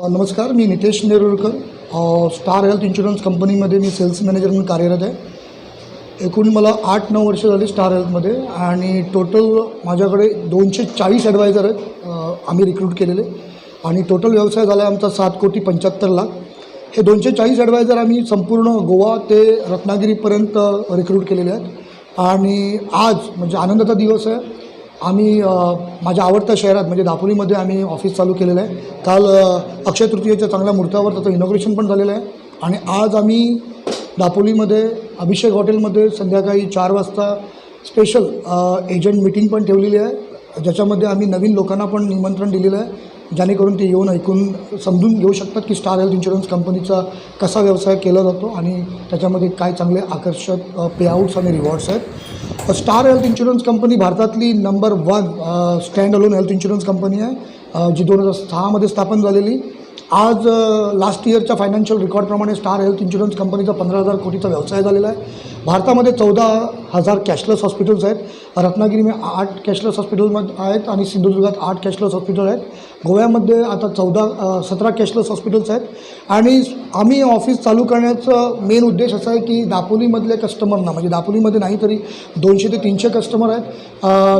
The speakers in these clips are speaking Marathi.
नमस्कार मी Nitesh Nerurkar Star Health insurance कंपनीमध्ये मी सेल्स मॅनेजर म्हणून कार्यरत आहे. एकूण मला आठ नऊ वर्ष झाली स्टार हेल्थमध्ये आणि टोटल माझ्याकडे दोनशे चाळीस ॲडवायझर आहेत आम्ही रिक्रूट केलेले. आणि टोटल व्यवसाय झाला आहे आमचा सात कोटी पंच्याहत्तर लाख. हे दोनशे चाळीस ॲडवायझर आम्ही संपूर्ण गोवा ते रत्नागिरीपर्यंत रिक्रूट केलेले आहेत. आणि आज म्हणजे आनंदाचा दिवस आहे आम्ही माझ्या आवडत्या शहरात म्हणजे दापोलीमध्ये आम्ही ऑफिस चालू केलेलं आहे. काल अक्षय तृतीयेच्या चांगल्या मूर्तावर त्याचं इनॉग्रेशन पण झालेलं आहे. आणि आज आम्ही दापोलीमध्ये अभिषेक हॉटेलमध्ये संध्याकाळी चार वाजता स्पेशल एजंट मिटिंग पण ठेवलेली आहे. ज्याच्यामध्ये आम्ही नवीन लोकांना पण निमंत्रण दिलेलं आहे. जेणेकरून ते येऊन ऐकून समजून घेऊ शकतात की स्टार हेल्थ इन्शुरन्स कंपनीचा कसा व्यवसाय केला जातो आणि त्याच्यामध्ये काय चांगले आकर्षक पेआउट्स आणि रिवॉर्ड्स आहेत. स्टार हेल्थ इन्शुरन्स कंपनी भारतातली number one stand alone health insurance company आहे जी दोन हजार सहामध्ये स्थापन झालेली. आज लास्ट इयरच्या फायनान्शियल रेकॉर्डप्रमाणे स्टार हेल्थ इन्शुरन्स कंपनीचा पंधरा हजार कोटीचा व्यवसाय झालेला आहे. भारतामध्ये चौदा हजार कॅशलेस हॉस्पिटल्स आहेत. रत्नागिरीमध्ये आठ कॅशलेस हॉस्पिटलमध्ये आहेत आणि सिंधुदुर्गात आठ कॅशलेस हॉस्पिटल आहेत. गोव्यामध्ये आता चौदा सतरा कॅशलेस हॉस्पिटल्स आहेत. आणि आम्ही ऑफिस चालू करण्याचं मेन उद्देश असा आहे की दापोलीमधल्या कस्टमरना म्हणजे दापोलीमध्ये नाही तरी दोनशे ते तीनशे कस्टमर आहेत.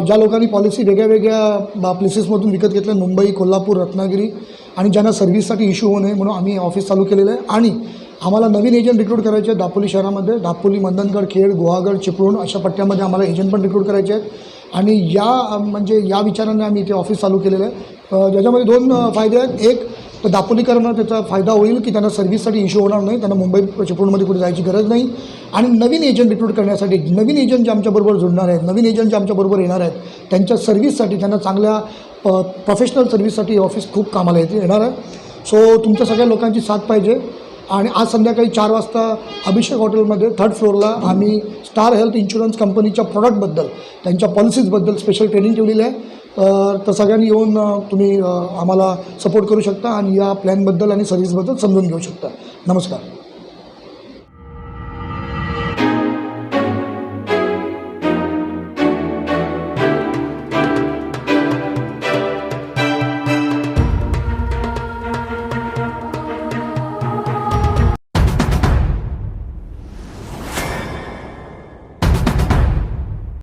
ज्या लोकांनी पॉलिसी वेगळ्या वेगळ्या प्लेसेसमधून विकत घेतल्या मुंबई कोल्हापूर रत्नागिरी आणि ज्यांना सर्व्हिससाठी इश्यू होऊ नये म्हणून आम्ही ऑफिस चालू केलेलं आहे. आणि आम्हाला नवीन एजंट रिक्रूट करायचे आहेत दापोली शहरामध्ये. दापोली मंदनगड खेड गुहागड चिपळूण अशा पट्ट्यामध्ये आम्हाला एजंट पण रिक्रूट करायचे आहेत. आणि या म्हणजे या विचाराने आम्ही इथे ऑफिस चालू केलेलं आहे. ज्याच्यामध्ये दोन फायदे आहेत. एक तर दापोलीकरांना त्याचा फायदा होईल की त्यांना सर्व्हिससाठी इश्यू होणार नाही. त्यांना मुंबई चिपळूणमध्ये कुठे जायची गरज नाही. आणि नवीन एजंट रिक्रूट करण्यासाठी नवीन एजंट जे आमच्याबरोबर जुळणार आहेत नवीन एजंट जे आमच्याबरोबर येणार आहेत त्यांच्या सर्व्हिससाठी त्यांना चांगल्या प्रोफेशनल सर्व्हिससाठी ऑफिस खूप कामाला येते येणार आहे. सो तुमच्या सगळ्या लोकांची साथ पाहिजे. आणि आज संध्याकाळी चार वाजता अभिषेक हॉटेलमध्ये थर्ड फ्लोअरला आम्ही स्टार हेल्थ इन्शुरन्स कंपनीच्या प्रॉडक्टबद्दल त्यांच्या पॉलिसीजबद्दल स्पेशल ट्रेनिंग ठेवलेली आहे. तर सगळ्यांनी येऊन तुम्ही आम्हाला सपोर्ट करू शकता आणि या प्लॅनबद्दल आणि सर्व्हिसबद्दल समजून घेऊ शकता. नमस्कार.